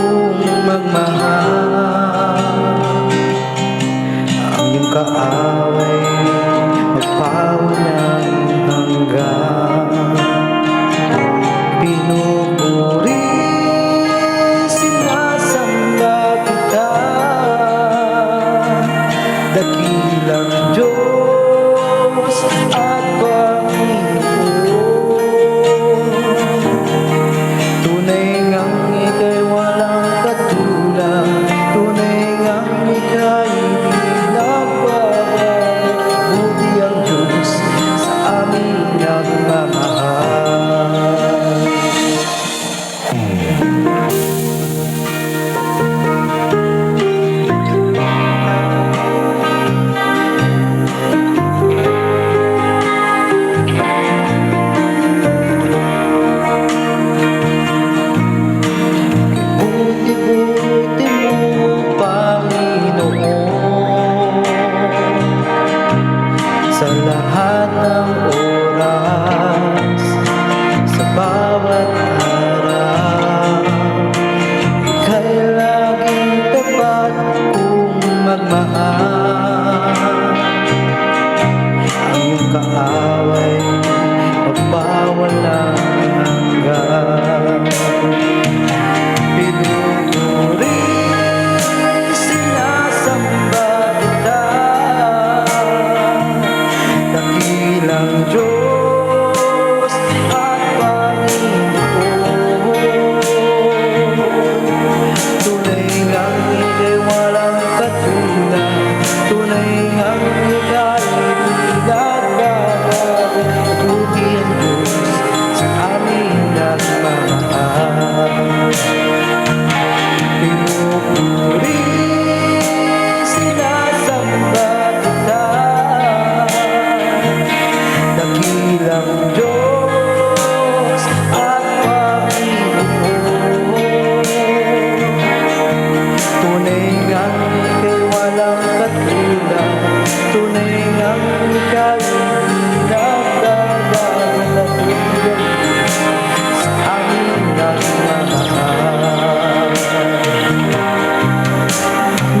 kong magmahal. Ang iyong kaaway magpawalang hanggang Pinupuri sinasamba kita. Dakilang sa lahat ng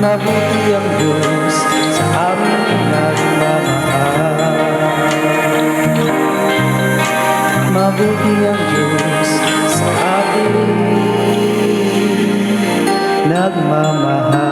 mabuti ang Diyos sa aming nagmamahal. Mabuti Diyos sa ating nagmamahal.